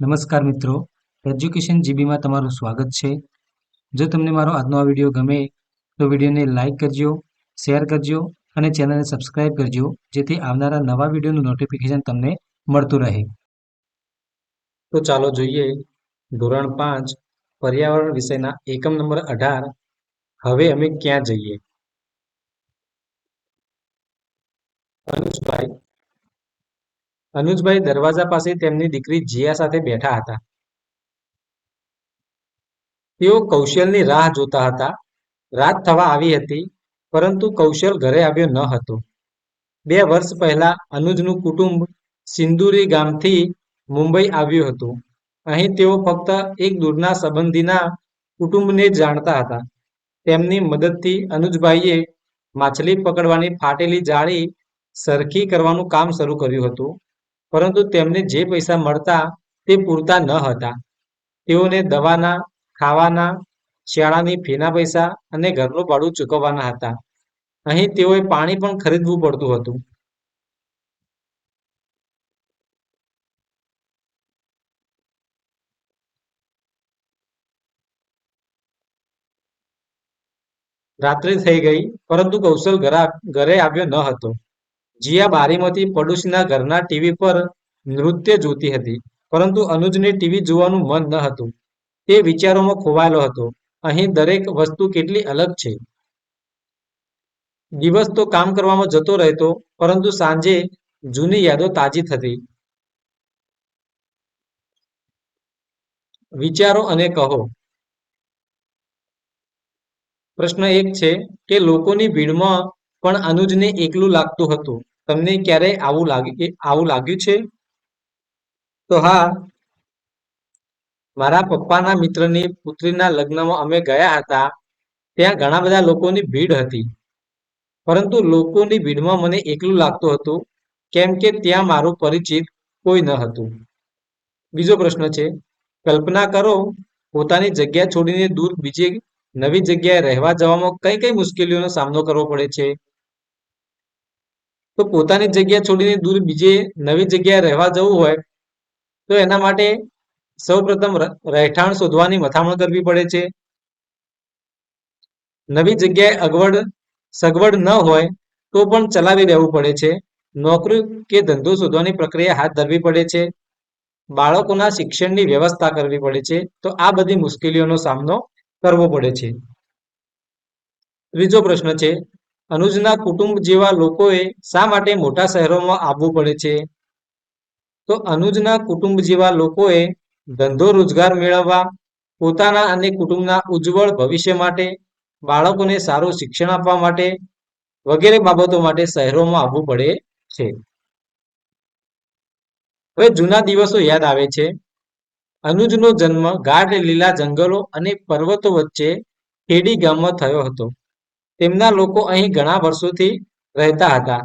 નમસ્કાર મિત્રો. એજ્યુકેશન જીબીમાં તમારું સ્વાગત છે. જો તમને મારો આજનો આ વીડિયો ગમે, તો વિડીયોને લાઇક કરજો શેર કરજો અને ચેનલને સબસ્ક્રાઇબ કરજો, જેથી આવનારા નવા વિડીયોનું નોટિફિકેશન તમને મળતું રહે. તો ચાલો જોઈએ. ધોરણ પાંચ, પર્યાવરણ વિષયના એકમ નંબર અઢાર. હવે અમે ક્યાં જઈએ? અનુજભાઈ અનુજભાઈ દરવાજા પાસે તેમની દીકરી જીયા સાથે બેઠા હતા. તેઓ કૌશલની રાહ જોતા હતા. રાત થવા આવી હતી, પરંતુ કૌશલ ઘરે આવ્યો ન હતો. બે વર્ષ પહેલા અનુજનું કુટુંબ સિંદુરી ગામથી મુંબઈ આવ્યું હતું. અહીં તેઓ ફક્ત એક દૂરના સંબંધીના કુટુંબને જાણતા હતા. તેમની મદદથી અનુજભાઈએ માછલી પકડવાની ફાટેલી જાળી સરખી કરવાનું કામ શરૂ કર્યું હતું. પરંતુ તેમને જે પૈસા મળતા તે પૂરતા ન હતા. તેઓને દવાના, ખાવાના શાળાની ફીના પૈસા અને ઘરનું ભાડું ચૂકવવાના હતા. અહીં તેઓએ પાણી પણ ખરીદવું પડતું હતું. રાત્રે થઈ ગઈ, પરંતુ કૌશલ ઘરે આવ્યો ન હતો. જીયા બારીમાંથી પડોશીના ઘરના ટીવી પર નૃત્ય જોતી હતી, પરંતુ અનુજને ટીવી જોવાનું મન ન હતું. તે વિચારોમાં ખોવાયેલો હતો, અહીં દરેક વસ્તુ કેટલી અલગ છે. દિવસ તો કામ કરવામાં જતો રહેતો, પરંતુ સાંજે જૂની યાદો તાજી થતી. વિચારો અને કહો. પ્રશ્ન એક છે કે લોકોની ભીડમાં પણ અનુજને એકલું લાગતું હતું. તમને ક્યારે આવું લાગ્યું આવું લાગ્યું છે? તો હા. મારા પપ્પાના મિત્રની પુત્રીના લગ્નમાં અમે ગયા હતા. ત્યાં ઘણા બધા લોકોની ભીડ હતી. પરંતુ લોકોની ભીડમાં મને એકલું લાગતું હતું, કેમ કે ત્યાં મારું પરિચિત કોઈ ન હતું. બીજો પ્રશ્ન છે, કલ્પના કરો, પોતાની જગ્યા છોડીને દૂર બીજે નવી જગ્યાએ રહેવા જવામાં કઈ કઈ મુશ્કેલીઓનો સામનો કરવો પડે છે? તો પોતાની જગ્યા છોડીને દૂર બીજે નવી જગ્યાએ રહેવા જવું હોય, તો એના માટે સૌપ્રથમ રહેઠાણ શોધવાની મથામણ કરવી પડે છે. નવી જગ્યાએ અગવડ, સગવડ ન હોય તો પણ ચલાવી રહેવું પડે છે. નોકરી કે ધંધો શોધવાની પ્રક્રિયા હાથ ધરવી પડે છે. બાળકોના શિક્ષણની વ્યવસ્થા કરવી પડે છે. તો આ બધી મુશ્કેલીઓનો સામનો કરવો પડે છે. ત્રીજો પ્રશ્ન છે અનુજના કુટુંબ જેવા લોકોએ શા માટે મોટા શહેરોમાં આવવું પડે છે? તો અનુજના કુટુંબ જેવા લોકોએ ધંધો રોજગાર મેળવવા, પોતાના અને કુટુંબના ઉજ્જવળ ભવિષ્ય માટે, બાળકોને સારું શિક્ષણ આપવા માટે વગેરે બાબતો માટે શહેરોમાં આવવું પડે છે. હવે જૂના દિવસો યાદ આવે છે. અનુજનો જન્મ ગાઢ લીલા જંગલો અને પર્વતો વચ્ચે ખેડી ગામમાં થયો હતો. તેમના લોકો અહીં ઘણા વર્ષોથી રહેતા હતા.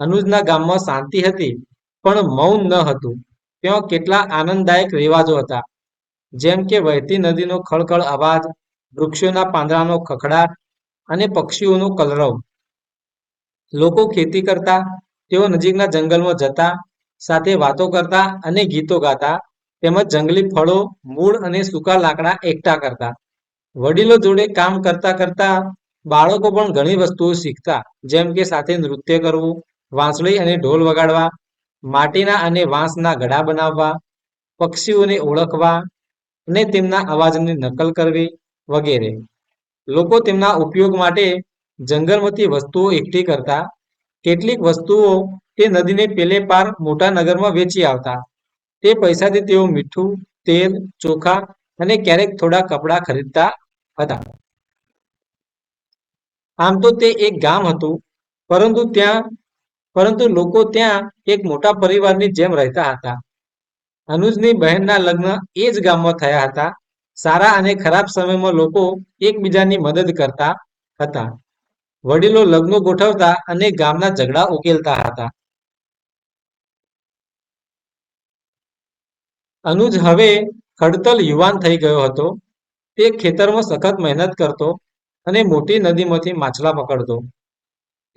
અનુજના ગામમાં શાંતિ હતી, પણ મૌન ન હતું. ત્યાં કેટલા આનંદદાયક રિવાજો હતા. જેમ કે વહેતી નદીનો ખળખળ અવાજ, વૃક્ષોના પાંદડાનો ખખડાટ અને પક્ષીઓનો કલરવ. લોકો ખેતી કરતા, તેઓ નજીકના જંગલમાં જતા, સાથે વાતો કરતા અને ગીતો ગાતા, તેમજ જંગલી ફળો, મૂળ અને સૂકા લાકડા એકઠા કરતા. વડીલો જોડે કામ કરતા કરતા બાળકો પણ ઘણી વસ્તુઓ શીખતા, જેમ કે સાથે નૃત્ય કરવું, વાંસળી અને ઢોલ વગાડવા, માટીના અને વાંસના ઘડા બનાવવા, પક્ષીઓને ઓળખવા અને તેમના અવાજની નકલ કરવી વગેરે. લોકો તેમના ઉપયોગ માટે જંગલમાંથી વસ્તુઓ એકઠી કરતા, કેટલીક વસ્તુઓ તે નદીને પેલે પાર મોટા નગરમાં વેચી આવતા. તે પૈસાથી તેઓ મીઠું, તેલ, ચોખા અને ક્યારેક થોડા કપડાં ખરીદતા હતા. આમ તો તે એક ગામ હતું, પરંતુ ત્યાં, પરંતુ લોકો ત્યાં એક મોટા પરિવારની જેમ રહેતા હતા. અનુજની બહેનના લગ્ન એ જ ગામમાં થયા હતા. સારા અને ખરાબ સમયમાં લોકો એકબીજાની મદદ કરતા હતા. વડીલો લગ્નો ગોઠવતા અને ગામના ઝઘડા ઉકેલતા હતા. અનુજ હવે ખડતલ યુવાન થઈ ગયો હતો. તે ખેતરમાં સખત મહેનત કરતો અને મોટી નદીમાંથી માછલા પકડતો.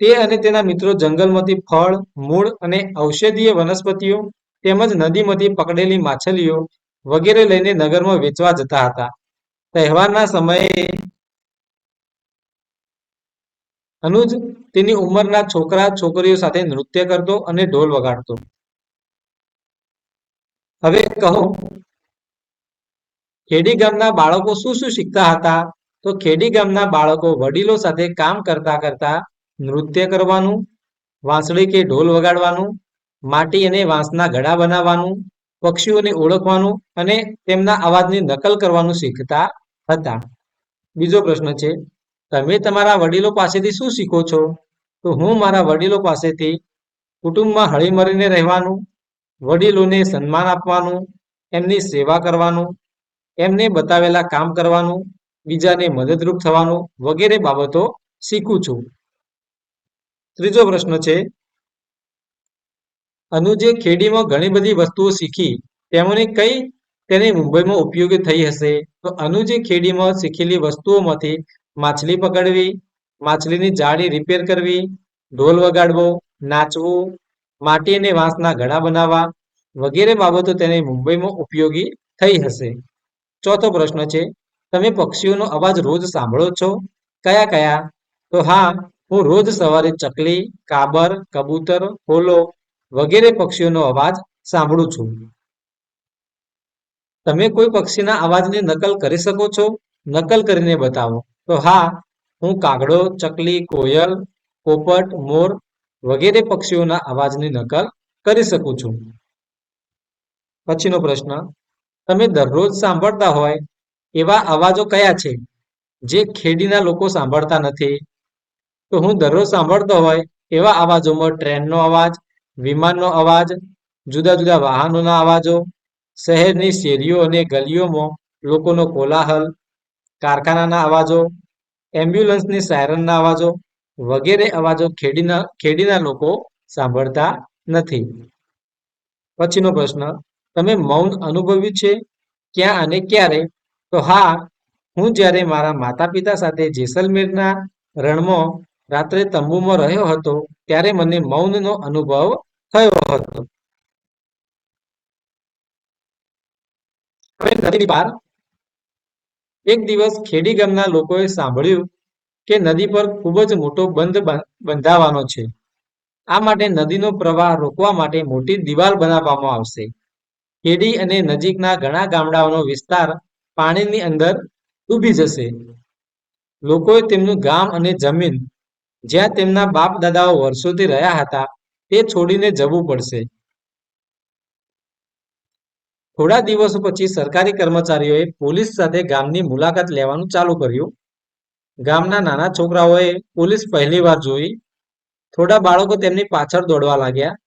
તે અને તેના મિત્રો જંગલમાંથી ફળ, મૂળ અને ઔષધીય વનસ્પતિઓ તેમજ નદીમાંથી પકડેલી માછલીઓ વગેરે લઈને નગરમાં વેચવા જતા હતા. તહેવારના સમયે અનુજ તેની ઉંમરના છોકરા, છોકરીઓ સાથે નૃત્ય કરતો અને ઢોલ વગાડતો. હવે કહો, ખેડી ગામના બાળકો શું શું શીખતા હતા? તો ખેડી ગામના બાળકો વડીલો સાથે કામ કરતા કરતા નૃત્ય કરવાનું, વાંસળી કે ઢોલ વગાડવાનું, માટી અને વાંસના ઘડા બનાવવાનું, પક્ષીઓને ઓળખવાનું અને તેમના અવાજની નકલ કરવાનું શીખતા હતા. બીજો પ્રશ્ન છે, તમે તમારા વડીલો પાસેથી શું શીખો છો? તો હું મારા વડીલો પાસેથી કુટુંબમાં હળીમળીને રહેવાનું, વડીલોને સન્માન આપવાનું, એમની સેવા કરવાનું, એમને બતાવેલા કામ કરવાનું બીજાને મદદરૂપ થવાનું વગેરે બાબતો શીખું છું. ત્રીજો પ્રશ્ન છે અનુજે ખેડીમાં ઘણી બધી વસ્તુઓ શીખી, તેમાંની કઈ તેને મુંબઈમાં ઉપયોગી થઈ હશે? તો અનુજે ખેડીમાં શીખેલી વસ્તુઓમાંથી માછલી પકડવી, માછલીની જાળી રિપેર કરવી, ઢોલ વગાડવો, નાચવું, માટી અને વાંસના ઘડા બનાવવા વગેરે બાબતો તેને મુંબઈમાં ઉપયોગી થઈ હશે. ચોથો પ્રશ્ન છે તમે પક્ષીઓનો અવાજ રોજ સાંભળો છો? કયા કયા? તો હા, હું રોજ સવારે ચકલી, કાબર, કબૂતર, હોલો વગેરે પક્ષીઓનો અવાજ સાંભળું છું. તમે કોઈ પક્ષીના અવાજની નકલ કરી શકો છો? નકલ કરીને બતાવો. તો હા, હું કાગડો, ચકલી, કોયલ, પોપટ, મોર વગેરે પક્ષીઓના અવાજની નકલ કરી શકું છું. પછીનો પ્રશ્ન, તમે દરરોજ સાંભળતા હોય એવા અવાજો કયા છે? જે ખેડીના લોકો સાંભળતા નથી. તો હું દરરોજ સાંભળતો હોય એવા અવાજોમાં ટ્રેનનો અવાજ, વિમાનનો અવાજ, જુદા જુદા વાહનોના અવાજો, શહેરની શેરીઓ અને ગલીઓમાં લોકોનો કોલાહલ, કારખાનાના અવાજો, એમ્બ્યુલન્સની સાયરનના અવાજો વગેરે અવાજો ખેડીના ખેડીના લોકો સાંભળતા નથી. પછીનો પ્રશ્ન, તમે મૌન અનુભવ્યું છે ક્યાં અને ક્યારે? તો હા, હું જ્યારે મારા માતા પિતા સાથે જેસલમેરના રણમાં રાત્રે તંબુમાં રહ્યો હતો, ત્યારે મને મૌનનો અનુભવ થયો હતો. એક દિવસ ખેડી ગામના લોકોએ સાંભળ્યું કે નદી પર ખૂબ જ મોટો બંધ બંધાવાનો છે. આ માટે નદીનો પ્રવાહ રોકવા માટે મોટી દિવાલ બનાવવામાં આવશે. ખેડી અને નજીકના ઘણા ગામડાઓનો વિસ્તાર પાણીની અંદર ડૂબી જશે. લોકોએ તેમનું ગામ અને જમીન જ્યાં તેમના બાપ દાદાઓ વર્ષોથી રહ્યા હતા તે છોડીને જવું પડશે. થોડા દિવસો પછી સરકારી કર્મચારીઓએ પોલીસ સાથે ગામની મુલાકાત લેવાનું ચાલુ કર્યું. ગામના નાના છોકરાઓએ પોલીસ પહેલી વાર જોઈ. થોડા બાળકો તેમની પાછળ દોડવા લાગ્યા.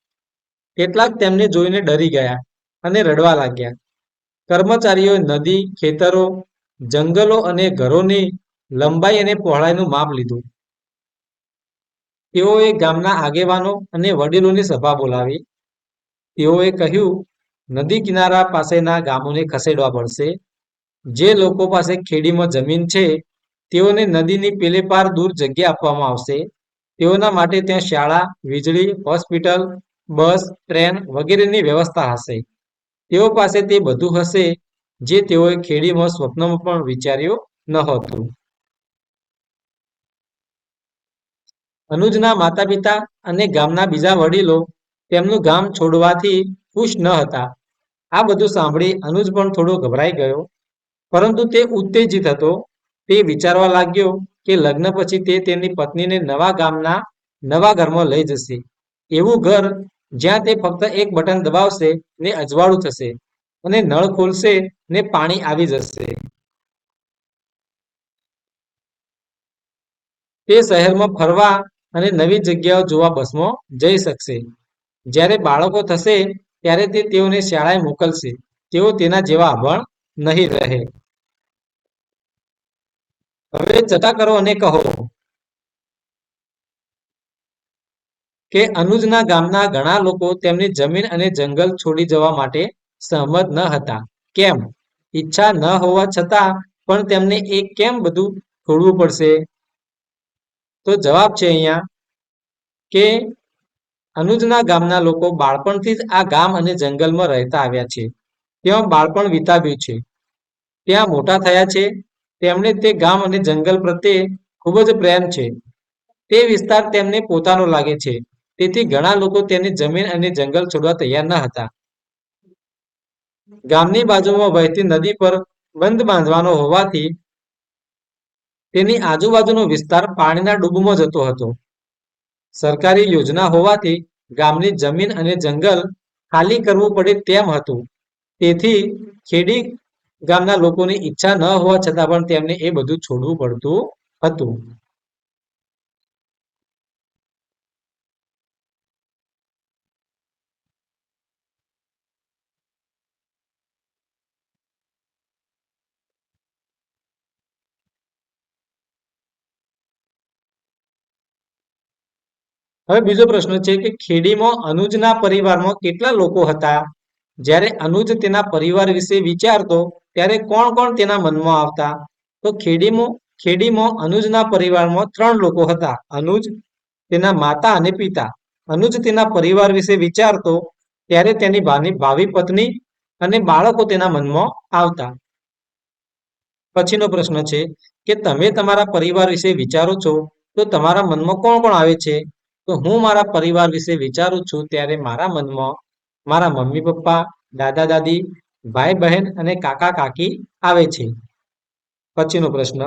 કેટલાક તેમને જોઈને ડરી ગયા અને રડવા લાગ્યા. કર્મચારીઓએ નદી, ખેતરો, જંગલો અને ઘરોની લંબાઈ અને પહોળાઈનું માપ લીધું. તેઓએ ગામના આગેવાનો અને વડીલોની સભા બોલાવી. તેઓએ કહ્યું, નદી કિનારા પાસેના ગામોને ખસેડવા પડશે. જે લોકો પાસે ખેડીમાં જમીન છે, તેઓને નદીની પેલે પાર દૂર જગ્યા આપવામાં આવશે. તેઓના માટે ત્યાં શાળા, વીજળી, હોસ્પિટલ, બસ, ટ્રેન વગેરેની વ્યવસ્થા હશે. તેઓ પાસે તે બધું હશે જે તેઓએ ખેડીમાં સ્વપ્નમાં પણ વિચાર્યું ન હતું. અનુજના માતા પિતા અને ગામના બીજા વડીલો તેમનું ગામ છોડવાથી ખુશ ન હતા. આ બધું સાંભળી અનુજ પણ થોડો ગભરાઈ ગયો. પરંતુ તે ઉત્તેજિત હતો. તે વિચારવા લાગ્યો કે લગ્ન પછી તે તેની પત્નીને નવા ગામના નવા ઘરમાં લઈ જશે. એવું ઘર જ્યાં તે ફક્ત એક બટન દબાવશે ને અજવાળું થશે અને નળ ખોલશે ને પાણી આવી જશે. તે શહેરમાં ફરવા અને નવી જગ્યાઓ જોવા બસમાં જઈ શકશે. જ્યારે બાળકો થશે ત્યારે તે તેઓને શાળાએ મોકલશે. તેઓ તેના જેવા અભણ નહીં રહે. હવે ચટા કરો અને કહો. કે અનુજના ગામના ઘણા લોકો તેમની જમીન અને જંગલ છોડી જવા માટે સહમત ન હતા. કેમ? ઈચ્છા ન હોવા છતાં પણ તેમને એ કેમ બધું છોડવું પડશે? તો જવાબ છે અહીંયા કે અનુજના ગામના લોકો બાળપણથી જ આ ગામ અને જંગલમાં રહેતા આવ્યા છે. ત્યાં બાળપણ વિતાવ્યું છે. ત્યાં મોટા થયા છે. તેમણે તે ગામ અને જંગલ પ્રત્યે ખૂબ જ પ્રેમ છે. તે વિસ્તાર તેમને પોતાનો લાગે છે. તેથી ઘણા લોકો તેની જમીન અને જંગલ છોડવા તૈયાર ન હતા. ગામની બાજુમાં વહેતી નદી પર બંધ બાંધવાનો હોવાથી તેની આજુબાજુનો વિસ્તાર પાણીના ડૂબમાં જતો હતો. સરકારી યોજના હોવાથી ગામની જમીન અને જંગલ ખાલી કરવું પડે તેમ હતું. તેથી ખેડી ગામના લોકોની ઈચ્છા ન હોવા છતાં પણ તેમને એ બધું છોડવું પડતું હતું. હવે બીજો પ્રશ્ન છે કે ખેડીમાં અનુજના પરિવારમાં કેટલા લોકો હતા? જ્યારે અનુજ તેના પરિવાર વિશે વિચારતો, ત્યારે કોણ કોણ તેના મનમાં આવતા? તો ખેડીમાં ખેડીમાં અનુજના પરિવારમાં ત્રણ લોકો હતા. અનુજ તેના માતા અને પિતા. અનુજ તેના પરિવાર વિશે વિચારતો, ત્યારે તેની ભાવિ પત્ની અને બાળકો તેના મનમાં આવતા. પછીનો પ્રશ્ન છે કે તમે તમારા પરિવાર વિશે વિચારો છો, તો તમારા મનમાં કોણ કોણ આવે છે? તો હું મારા પરિવાર વિશે વિચારું છું ત્યારે મારા મનમાં મારા મમ્મી પપ્પા, દાદા દાદી, ભાઈ બહેન અને કાકા કાકી આવે છે. પછીનો પ્રશ્ન,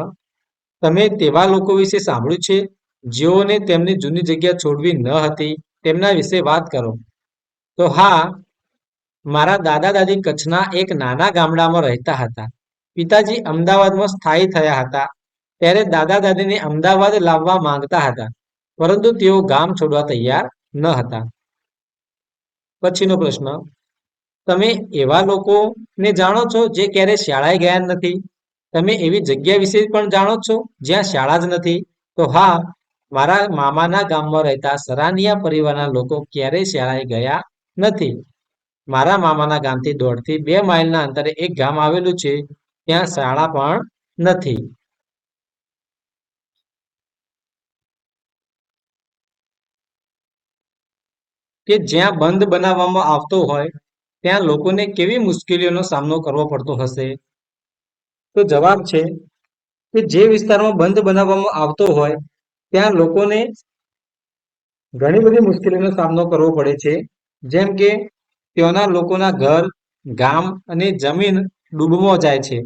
તમે તેવા લોકો વિશે સાંભળ્યું છે જેઓને તેમની જૂની જગ્યા છોડવી ન હતી? તેમના વિશે વાત કરો. તો હા, મારા દાદા દાદી કચ્છના એક નાના ગામડામાં રહેતા હતા. પિતાજી અમદાવાદમાં સ્થાયી થયા હતા. ત્યારે દાદા દાદીને અમદાવાદ લાવવા માંગતા હતા. પરંતુ તેઓ ગામ છોડવા તૈયાર ન હતા. પછીનો પ્રશ્ન. તમે એવા લોકોને જાણો છો જે ક્યારે શાળાએ ગયા નથી? તમે એવી જગ્યા વિશે પણ જાણો છો જ્યાં શાળા જ નથી? તો હા, મારા મામાના ગામમાં રહેતા સરાનિયા પરિવારના લોકો ક્યારેય શાળાએ ગયા નથી? મારા મામાના ગામથી દોઢથી બે માઇલના અંતરે એક ગામ આવેલું છે, ત્યાં શાળા પણ નથી. કે જ્યાં બંધ બનાવવામાં આવતો હોય, ત્યાં લોકોને કેવી મુશ્કેલીઓનો સામનો કરવો પડતો હશે? તો જવાબ છે કે જે વિસ્તારમાં બંધ બનાવવામાં આવતો હોય, ત્યાં લોકોને ઘણી બધી મુશ્કેલીઓનો સામનો કરવો પડે છે. જેમ કે ત્યાંના લોકોના ઘર, ગામ અને જમીન ડૂબમાં જાય છે.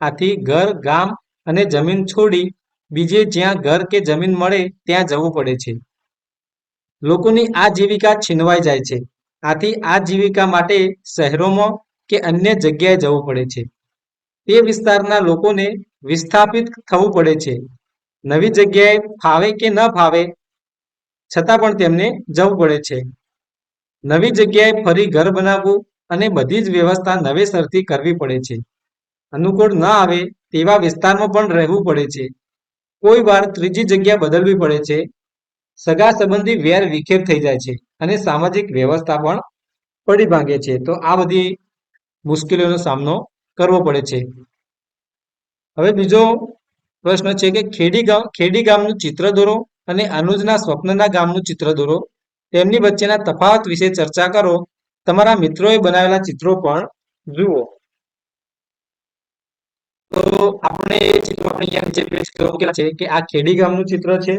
આથી ઘર, ગામ અને જમીન છોડી બીજે જ્યાં ઘર કે જમીન મળે, ત્યાં જવું પડે છે. લોકોની આજીવિકા છીનવાઈ જાય છે. આથી આજીવિકા માટે શહેરોમાં કે અન્ય જગ્યાએ જવું પડે છે. તે વિસ્તારના લોકોને વિસ્થાપિત થવું પડે છે. નવી જગ્યાએ ફાવે કે ન ફાવે, છતાં પણ તેમને જવું પડે છે. નવી જગ્યાએ ફરી ઘર બનાવવું અને બધી જ વ્યવસ્થા નવેસરથી કરવી પડે છે. અનુકૂળ ન આવે તેવા વિસ્તારમાં પણ રહેવું પડે છે. કોઈ વાર ત્રીજી જગ્યા બદલવી પડે છે. સગા સંબંધી વેર વિખેર થઈ જાય છે અને સામાજિક વ્યવસ્થા પણ પડી ભાંગે છે. તો આ બધી મુશ્કેલીઓનો સામનો કરવો પડે છે. હવે બીજો પ્રશ્ન છે કે ખેડી ગામ, ખેડી ગામનું ચિત્ર દોરો અને અનુજના સ્વપ્નના ગામનું ચિત્ર દોરો તેમની વચ્ચેના તફાવત વિશે ચર્ચા કરો. તમારા મિત્રોએ બનાવેલા ચિત્રો પણ જુઓ. તો આપણે ચિત્રો અહીંયા નીચે પેસ્ટ કરેલા કે આ ખેડી ગામનું ચિત્ર છે?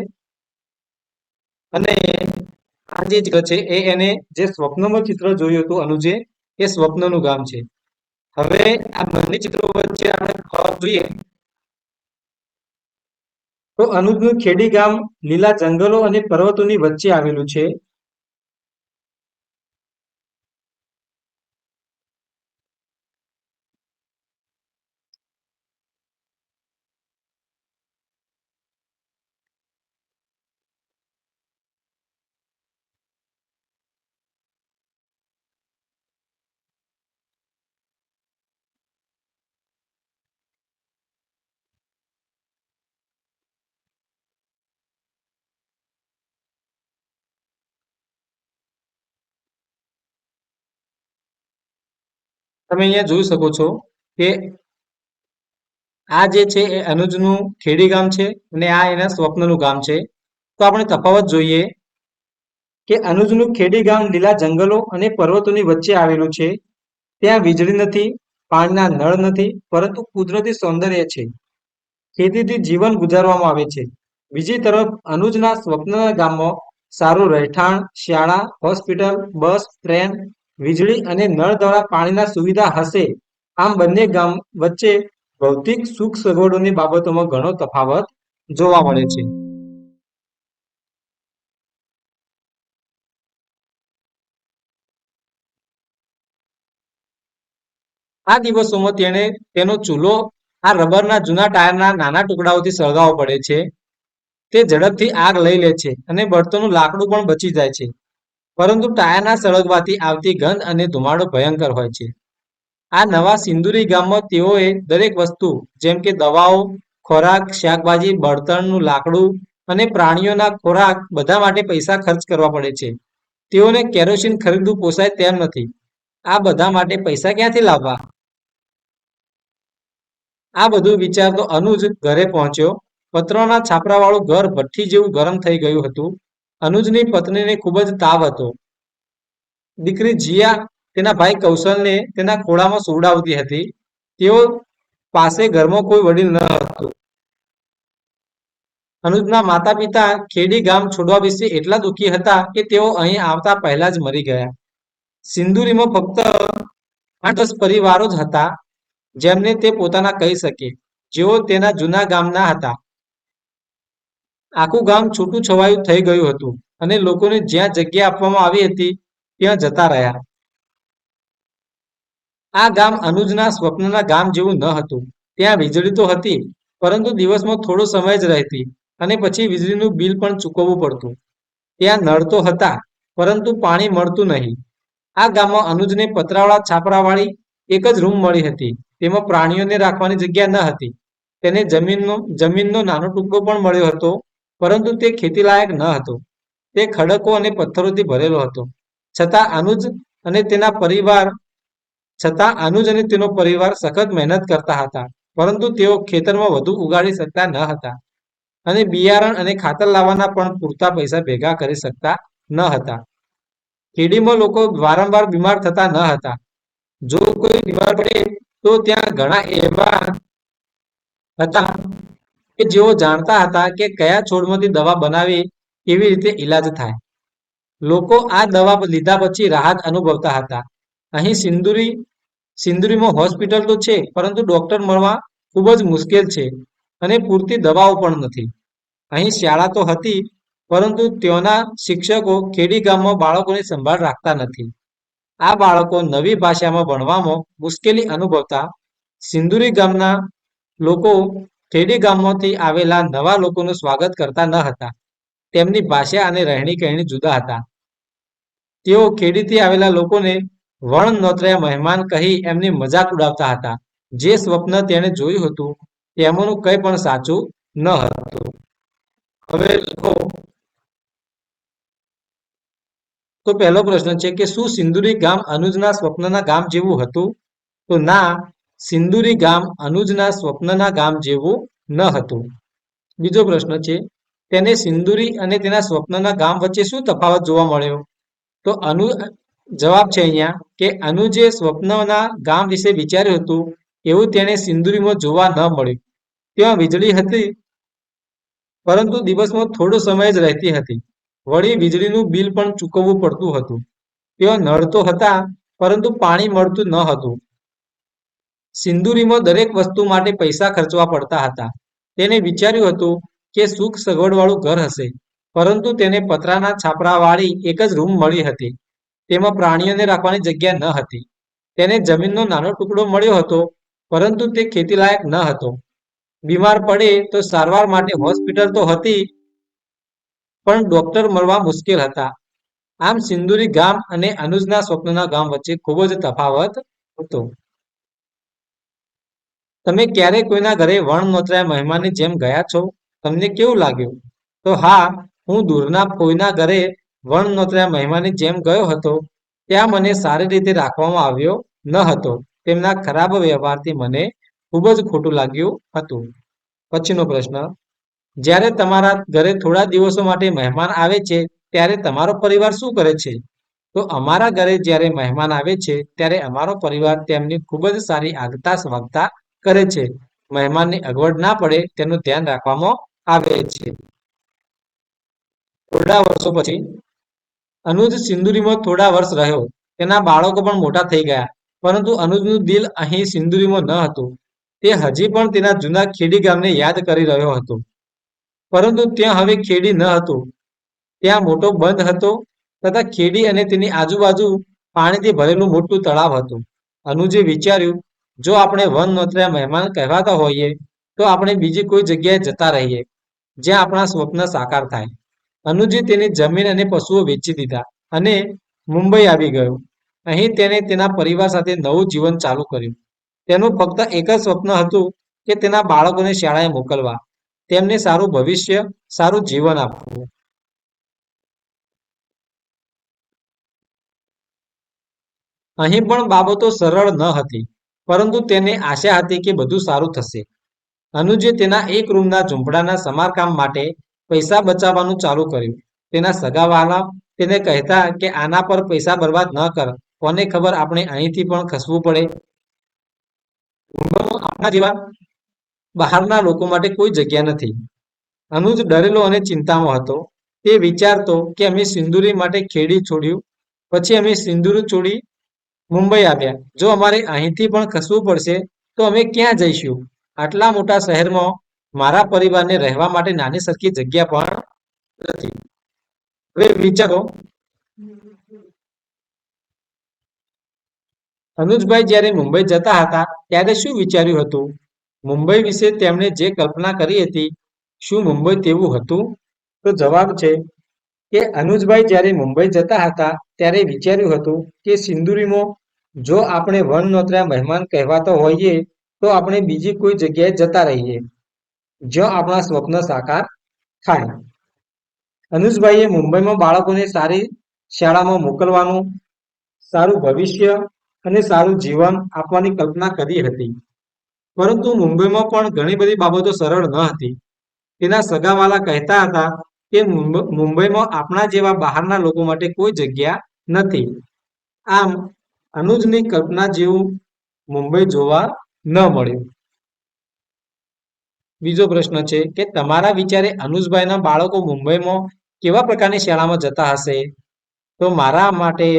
અને આ જે ચિત્ર છે એ એને જે સ્વપ્નમાં ચિત્ર જોયું હતું અનુજે, એ સ્વપ્નનું ગામ છે. હવે આ બંને ચિત્રો વચ્ચે આપણે જોઈએ. તો અનુજનું ખેડી ગામ, લીલા જંગલો અને પર્વતોની વચ્ચે આવેલું છે. તમે અહીંયા જોઈ શકો છો કે આ જે છે એ અનુજનું ખેડી ગામ છે અને આ એના સ્વપ્નનું ગામ છે. તો આપણે તફાવત જોઈએ કે અનુજનું ખેડી ગામ લીલા જંગલો અને પર્વતોની વચ્ચે આવેલું છે. ત્યાં વીજળી નથી, પાણીના નળ નથી, પરંતુ કુદરતી સૌંદર્ય છે. ખેતીથી જીવન ગુજારવામાં આવે છે. બીજી તરફ અનુજના સ્વપ્નના ગામમાં સારું રહેઠાણ, શાળા, હોસ્પિટલ, બસ, ટ્રેન વીજળી અને નળ દ્વારા પાણીના સુવિધા હશે. આમ બંને ગામ વચ્ચે ભૌતિક સુખ સગવડોની બાબતોમાં ઘણો તફાવત જોવા મળે છે. આ દિવસોમાં તેણે તેનો ચૂલો આ રબરના જૂના ટાયરના નાના ટુકડાઓથી સળગાવવો પડે છે. તે ઝડપથી આગ લઈ લે છે અને બળતોનું લાકડું પણ બચી જાય છે. પરંતુ ટાયરના સળગવાથી આવતી ગંધ અને ધુમાડો ભયંકર હોય છે. આ નવા સિંદુરી ગામમાં તેઓએ દરેક વસ્તુ, જેમ કે દવાઓ, ખોરાક, શાકભાજી, બળતણનું લાકડું અને પ્રાણીઓના ખોરાક, બધા માટે પૈસા ખર્ચ કરવા પડે છે. તેઓને કેરોસીન ખરીદવું પોસાય તેમ નથી. આ બધા માટે પૈસા ક્યાંથી લાવવા? આ બધું વિચારતો અનુજ ઘરે પહોંચ્યો. પત્રોના છાપરાવાળું ઘર ભઠ્ઠી જેવું ગરમ થઈ ગયું હતું. અનુજની પત્નીને ખૂબ જ તાવ હતો. દીકરી જીયા તેના ભાઈ કૌશલને તેના ખોળામાં સુવડાવતી હતી. તેઓ પાસે ઘરમાં કોઈ વડીલ ન હતું. અનુજના માતા પિતા ખેડી ગામ છોડવા વિશે એટલા દુઃખી હતા કે તેઓ અહીં આવતા પહેલા જ મરી ગયા. સિંદુરીમાં ફક્ત આઠ દસ પરિવારો જ હતા, જેમને તે પોતાના કહી શકે. જેઓ તેના જૂના ગામના હતા. આખું ગામ છૂટું છવાયું થઈ ગયું હતું અને લોકોને જ્યાં જગ્યા આપવામાં આવી હતી, ત્યાં જતા રહ્યા. આ ગામ અનુજના સ્વપ્નના ગામ જેવું ન હતું. ત્યાં વીજળી તો હતી, પરંતુ દિવસમાં થોડો સમય જ રહેતી અને પછી વીજળીનું બિલ પણ ચૂકવવું પડતું. ત્યાં નળ તો હતા, પરંતુ પાણી મળતું નહીં. આ ગામમાં અનુજને પતરાવાળા, છાપરાવાળી એક જ રૂમ મળી હતી. તેમાં પ્રાણીઓને રાખવાની જગ્યા ન હતી. તેને જમીનનો જમીનનો નાનો ટુકડો પણ મળ્યો હતો. પરંતુ તે ખેતીલાયક ન હતો. તે ખડકો અને પથ્થરોથી ભરેલો હતો. છતાં આનુજ અને તેના પરિવાર, છતાં આનુજ અને તેનો પરિવાર સખત મહેનત કરતા હતા. પરંતુ તેઓ ખેતરમાં વધુ ઉગાડી શકતા ન હતા અને બિયારણ અને ખાતર લાવવાના પણ પૂરતા પૈસા ભેગા કરી શકતા ન હતા. ખેડીમાં લોકો વારંવાર બીમાર થતા ન હતા. જો કોઈ બીમાર પડે તો ત્યાં ઘણા એવા હતા કે જેઓ જાણતા હતા કે કયા છોડમાંથી દવા બનાવી કેવી રીતે ઈલાજ થાય. લોકો આ દવા લીધા પછી રાહત અનુભવતા હતા. અહીં સિંદુરી, સિંદુરીમાં હોસ્પિટલ તો છે, પરંતુ ડોક્ટર મળવા ખૂબ જ મુશ્કેલ છે અને પૂરતી દવાઓ પણ નથી. અહીં શાળા તો હતી, પરંતુ ત્યાંના શિક્ષકો ખેડી ગામમાં બાળકોની સંભાળ રાખતા નથી. આ બાળકો નવી ભાષામાં ભણવામાં મુશ્કેલી અનુભવતા સિંદુરી ગામના લોકો ખેડી ગામમાંથી આવેલા નવા લોકોનું સ્વાગત કરતા ન હતા. તેમની ભાષા અને રહેણી કહેણી જુદા હતા. તેઓ ખેડીથી આવેલા લોકોને વણ નોતર્યા મહેમાન કહી એમની મજાક ઉડાવતા હતા. જે સ્વપ્ન તેણે જોયું હતું તેમનું કંઈ પણ સાચું ન હતું. હવે લોકો તો પહેલો પ્રશ્ન છે કે શું સિંદુરી ગામ અનુજના સ્વપ્નના ગામ જેવું હતું? તો ના સિંદુરી ગામ અનુજના સ્વપ્નના ગામ જેવું ન હતું. બીજો પ્રશ્ન છે, તેને સિંદુરી અને તેના સ્વપ્નના ગામ વચ્ચે શું તફાવત જોવા મળ્યો? તો અનુ, જવાબ છે અહીંયા કે અનુજે સ્વપ્નના ગામ વિશે વિચાર્યું હતું, એવું તેણે સિંદુરીમાં જોવા ન મળ્યું. ત્યાં વીજળી હતી, પરંતુ દિવસમાં થોડો સમય જ રહેતી હતી. વળી વીજળીનું બિલ પણ ચૂકવવું પડતું હતું. ત્યાં નળ તો હતા, પરંતુ પાણી મળતું ન હતું. સિંદુરીમાં દરેક વસ્તુ માટે પૈસા ખર્ચવા પડતા હતા. તેને વિચાર્યું હતું કે સુખ સગવડવાળું ઘર હશે, પરંતુ તેને પતરાના છાપરાવાળી એક જ રૂમ મળી હતી. તેમાં પ્રાણીઓને રાખવાની જગ્યા ન હતી. તેને જમીનનો નાનો ટુકડો મળ્યો હતો, પરંતુ તે ખેતીલાયક ન હતો. બીમાર પડે તો સારવાર માટે હોસ્પિટલ તો હતી, પણ ડોક્ટર મળવા મુશ્કેલ હતા. આમ સિંદુરી ગામ અને અનુજના સ્વપ્નના ગામ વચ્ચે ખૂબ જ તફાવત હતો. તમે ક્યારે કોઈના ઘરે વણ નોતરાયા મહેમાનની જેમ ગયા છો? તમને કેવું લાગ્યું? તો હા, હું દૂરના કોઈના ઘરે વણ નોતરાયા મહેમાનની જેમ ગયો હતો. ત્યાં મને સારી રીતે રાખવામાં આવ્યો ન હતો. તેમના ખરાબ વ્યવહારથી મને ખૂબ જ ખોટું લાગ્યું હતું. પછીનો પ્રશ્ન, જ્યારે તમારા ઘરે થોડા દિવસો માટે મહેમાન આવે છે, ત્યારે તમારો પરિવાર શું કરે છે? તો અમારા ઘરે જ્યારે મહેમાન આવે છે, ત્યારે અમારો પરિવાર તેમની ખૂબ જ સારી આગતા સ્વાગતા કરે છે. મહેમાનની અગવડ ના પડે તેનું ધ્યાન રાખવામાં આવે છે. થોડા વર્ષો પછી અનુજ સિંદુરીમાં થોડા વર્ષ રહ્યો. તેના બાળકો પણ મોટા થઈ ગયા. પરંતુ અનુજનું દિલ અહીં સિંદુરીમાં ન હતું. તે હજી પણ તેના જૂના ખેડી ગામને યાદ કરી રહ્યો હતો. પરંતુ ત્યાં હવે ખેડી ન હતું. ત્યાં મોટો બંધ હતો તથા ખેડી અને તેની આજુબાજુ પાણીથી ભરેલું મોટું તળાવ હતું. અનુજે વિચાર્યું જો આપણે વન નોતર્યા મહેમાન કહેવાતા હોઈએ, તો આપણે બીજી કોઈ જગ્યાએ જતા રહીએ, જ્યાં આપણા સ્વપ્ન સાકાર થાય. અનુજે તેની જમીન અને પશુઓ વેચી દીધા અને મુંબઈ આવી ગયો. અહીં તેને તેના પરિવાર સાથે નવું જીવન ચાલુ કર્યું. તેનું ફક્ત એક જ સ્વપ્ન હતું કે તેના બાળકોને શાળાએ મોકલવા. તેમને સારું ભવિષ્ય, સારું જીવન આપવું. અહીં પણ બાબતો સરળ ન હતી. પરંતુ તેને આશા હતી કે બધું સારું થશે. અનુજે તેના એક રૂમના ઝૂંપડાના સમારકામ માટે પૈસા બચાવવાનું ચાલુ કર્યું. તેના સગાવાલા તેને કહેતા કે આના પર પૈસા બરબાદ ન કર, કોને ખબર આપણે અહીંથી પણ ખસવું પડે? આપણા જેવા બહારના લોકો માટે કોઈ જગ્યા નથી. અનુજ ડરેલો અને ચિંતામાં હતો. તે વિચારતો કે અમે સિંદુરી માટે ખેડી છોડ્યું, પછી અમે સિંદુર છોડી મુંબઈ આવ્યા. જો અમારે અહીંથી પણ ખસવું પડશે, તો અમે ક્યાં જઈશું? આટલા મોટા શહેરમાં મારા પરિવારને રહેવા માટે નાની સરખી જગ્યા પણ નથી. હવે વિચારો. અનુજભાઈ જ્યારે મુંબઈ જતા હતા, ત્યારે શું વિચાર્યું હતું? મુંબઈ વિશે તેમણે જે કલ્પના કરી હતી, શું મુંબઈ તેવું હતું? તો જવાબ છે કે અનુજભાઈ જ્યારે મુંબઈ જતા હતા ત્યારે વિચાર્યું હતું કે સિંદુરીમાં જો આપણે વનનોતરા મહેમાન કહેવાતો હોઈએ, તો આપણે બીજી કોઈ જગ્યાએ જતા રહીએ, જ્યાં આપણા સ્વપ્ન સાકાર થાય. અનુજભાઈએ મુંબઈમાં બાળકોને સારી શાળામાં મોકલવાનું, સારું ભવિષ્ય અને સારું જીવન આપવાની કલ્પના કરી હતી. પરંતુ મુંબઈમાં પણ ઘણી બધી બાબતો સરળ ન હતી. તેના સગાવાલા કહેતા હતા કે મુંબઈમાં આપણા જેવા બહારના લોકો માટે કોઈ જગ્યા નથી. આમ, અનુજની કલ્પના જેવું મુંબઈ જોવા ન મળ્યું બીજો પ્રશ્ન છે કે તમારા વિચારે અનુજભાઈના બાળકો મુંબઈમાં કેવા પ્રકારની શાળામાં જતા હશે? તો મારા માટે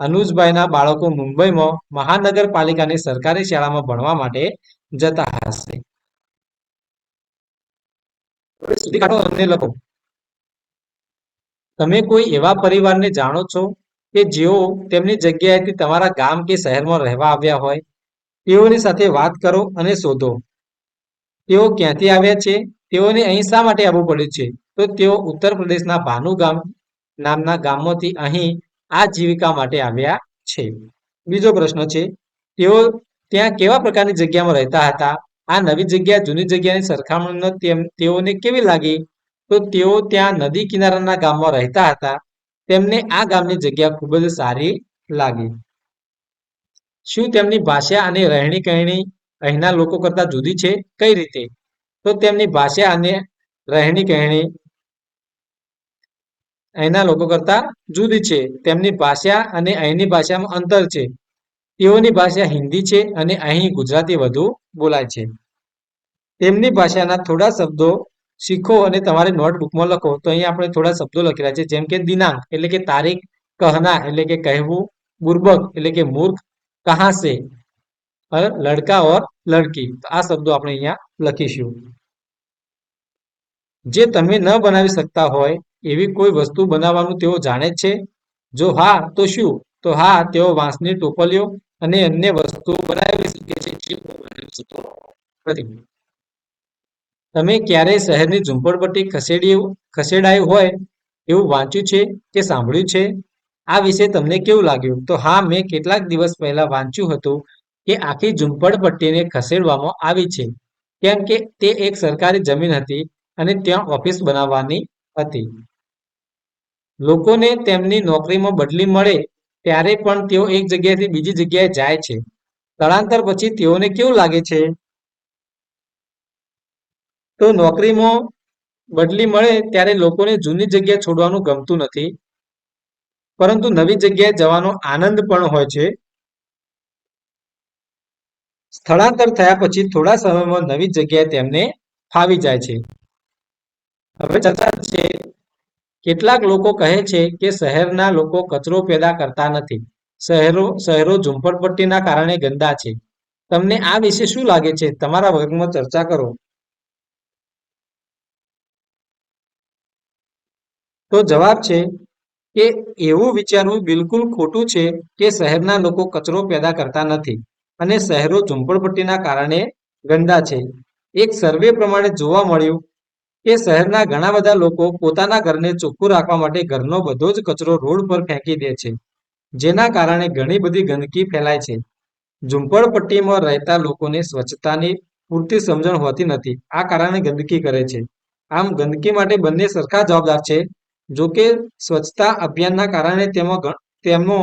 અનુજભાઈના બાળકો મુંબઈમાં મહાનગરપાલિકાની સરકારી શાળામાં ભણવા માટે જતા હશે. લખો તમે કોઈ એવા પરિવારને જાણો છો કે જેઓ તેમની જગ્યાએથી તમારા ગામ કે શહેરમાં રહેવા આવ્યા હોય? તેઓની સાથે વાત કરો અને શોધો. તેઓ ક્યાંથી આવ્યા છે? તેઓને અહીં શા માટે આવવું પડ્યું છે? તો તેઓ ઉત્તર પ્રદેશના ભાનુ ગામ નામના ગામમાંથી અહીં આ જીવિકા માટે આવ્યા છે. બીજો પ્રશ્ન છે, તેઓ ત્યાં કેવા પ્રકારની જગ્યામાં રહેતા હતા? આ નવી જગ્યા જૂની જગ્યાની સરખામણીનો તેઓને કેવી લાગી? તો તેઓ ત્યાં નદી કિનારાના ગામમાં રહેતા હતા. તેમને આ ગામની જગ્યા ખૂબ જ સારી લાગી. શું તેમની ભાષા અને રહેણી કહેણી અહીંના લોકો કરતા જુદી છે? કઈ રીતે? તો તેમની ભાષા અને રહેણી કહેણી અહીંના લોકો કરતા જુદી છે. તેમની ભાષા અને અહીંની ભાષામાં અંતર છે. તેઓની ભાષા હિન્દી છે અને અહીં ગુજરાતી વધુ બોલાય છે. તેમની ભાષાના થોડા શબ્દો શીખો અને તમારી નોટબુકમાં લખો. તો અહીં આપણે થોડા શબ્દો લખેલા છે. જેમ કે દિનાંક, એટલે કે તારીખ, કહના, એટલે કે કહેવું બુર્બક એટલે કે મૂર્ખ કહા સે લડકા ઓર લડકી. આ શબ્દો આપણે અહીંયા લખીશું. જે તમે ન બનાવી શકતા હોય, એવી કોઈ વસ્તુ બનાવવાનું તેઓ જાણે છે. જો હા, તો શું? તો હા, તેઓ વાંસની ટોપલીઓ અને અન્ય વસ્તુઓ બનાવી શકે છે. તમે ક્યારેય શહેરની ઝૂંપડપટ્ટી ખસેડી ખસેડાયું હોય એવું વાંચ્યું છે કે સાંભળ્યું છે? આ વિશે તમને કેવું લાગ્યું? તો હા, મેં કેટલાક દિવસ પહેલા વાંચ્યું હતું કે આખી ઝૂંપડપટ્ટીને ખસેડવામાં આવી છે, કેમ કે તે એક સરકારી જમીન હતી અને ત્યાં ઓફિસ બનાવવાની હતી. લોકોને તેમની નોકરીમાં બદલી મળે ત્યારે પણ તેઓ એક જગ્યાએથી બીજી જગ્યાએ જાય છે. સ્થળાંતર પછી તેઓને કેવું લાગે છે? તો નોકરીમાં બદલી મળે ત્યારે લોકોને જૂની જગ્યા છોડવાનું ગમતું નથી. પરંતુ નવી જગ્યાએ જવાનો આનંદ પણ હોય છે. સ્થળાંતર થયા પછી થોડા સમયમાં નવી જગ્યાએ તેમને ફાવી જાય છે. હવે ચર્ચા છે, કેટલાક લોકો કહે છે કે શહેરના લોકો કચરો પેદા કરતા નથી. શહેરો શહેરો ઝુંપડપટ્ટીના કારણે ગંદા છે. તમને આ વિશે શું લાગે છે? તમારા વર્ગમાં ચર્ચા કરો. તો જવાબ છે કે એવું વિચારવું બિલકુલ ખોટું છે કે શહેરના લોકો કચરો પેદા કરતા નથી અને શહેરો ઝુંપડપટ્ટીના કારણે ગંદા છે. એક સર્વે પ્રમાણે જોવા મળ્યું કે શહેરના ઘણા બધા લોકો પોતાના ઘરને ચોખ્ખું રાખવા માટે ઘરનો બધો જ કચરો રોડ પર ફેંકી દે છે, જેના કારણે ઘણી બધી ગંદકી ફેલાય છે. ઝુંપડપટ્ટીમાં રહેતા લોકોને સ્વચ્છતાની પૂરતી સમજણ હોતી નથી, આ કારણે ગંદકી કરે છે. આમ ગંદકી માટે બંને સરખા જવાબદાર છે જો કે સ્વચ્છતા અભિયાનના કારણે તેમાં તેમનો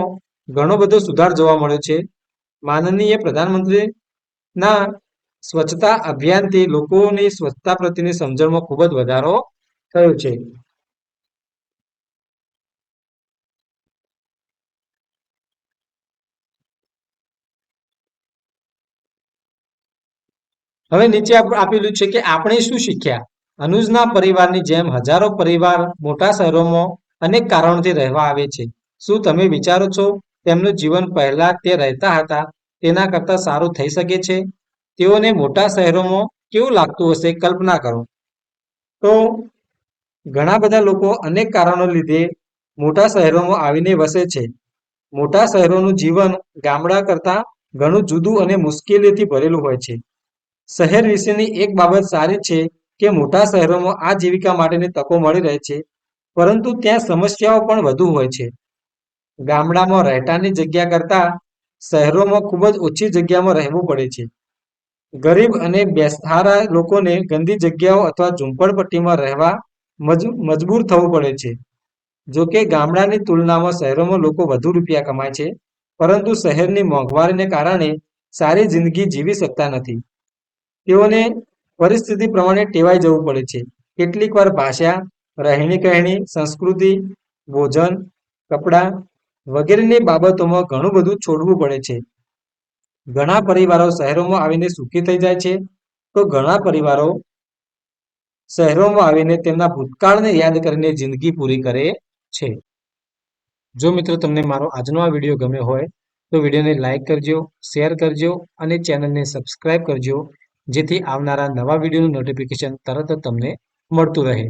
ઘણો બધો સુધાર જોવા મળ્યો છે. માનનીય પ્રધાનમંત્રીના સ્વચ્છતા અભિયાનથી લોકોની સ્વચ્છતા પ્રત્યેની સમજણમાં ખૂબ જ વધારો થયો છે. હવે નીચે આપેલું છે કે આપણે શું શીખ્યા? અનુજના પરિવારની જેમ હજારો પરિવાર મોટા શહેરોમાં અનેક કારણોથી રહેવા આવે છે. શું તમે વિચારો છો તેમનું જીવન પહેલા તે રહેતા હતા, તેના કરતાં સારું થઈ શકે છે? તેઓને મોટા શહેરોમાં કેવું લાગતું હશે કલ્પના કરો. તો ઘણા બધા લોકો અનેક કારણો લીધે મોટા શહેરોમાં આવીને વસે છે. મોટા શહેરોનું જીવન ગામડા કરતાં ઘણું જુદું અને મુશ્કેલીથી ભરેલું હોય છે. શહેર વિશેની એક બાબત સારી છે કે મોટા શહેરોમાં આ જીવિકા માટેની તકો મળી રહે છે, પરંતુ ત્યાં સમસ્યાઓ પણ વધુ હોય છે. ગામડામાં રહેટાની જગ્યા કરતાં શહેરોમાં ખૂબ જ ઓછી જગ્યામાં રહેવું પડે છે. ગરીબ અને બેસહારા લોકોને ગંદી જગ્યાઓ અથવા ઝૂંપડપટ્ટીમાં રહેવા મજબૂર થવું પડે છે. જો કે ગામડાની તુલનામાં શહેરોમાં લોકો વધુ રૂપિયા કમાય છે, પરંતુ શહેરની મોંઘવારીને કારણે સારી જિંદગી જીવી શકતા નથી. તેઓને પરિસ્થિતિ પ્રમાણે ટેવાઈ જવું પડે છે. કેટલીક વાર ભાષા, રહેણી કહેણી, સંસ્કૃતિ, ભોજન, કપડાં વગેરેની બાબતોમાં ઘણું બધું છોડવું પડે છે. ઘણા પરિવારો શહેરોમાં આવીને સુખી થઈ જાય છે. તો ઘણા પરિવારો શહેરોમાં આવીને તેમના ભૂતકાળને યાદ કરીને જિંદગી પૂરી કરે છે. જો મિત્રો તમને મારો આજનો આ વીડિયો ગમ્યો હોય તો વિડીયોને લાઇક કરજો, શેર કરજો અને ચેનલને સબસ્ક્રાઇબ કરજો. જેથી આવનારા નવા વિડીયોનું નોટિફિકેશન તરત જ તમને મળતું રહે.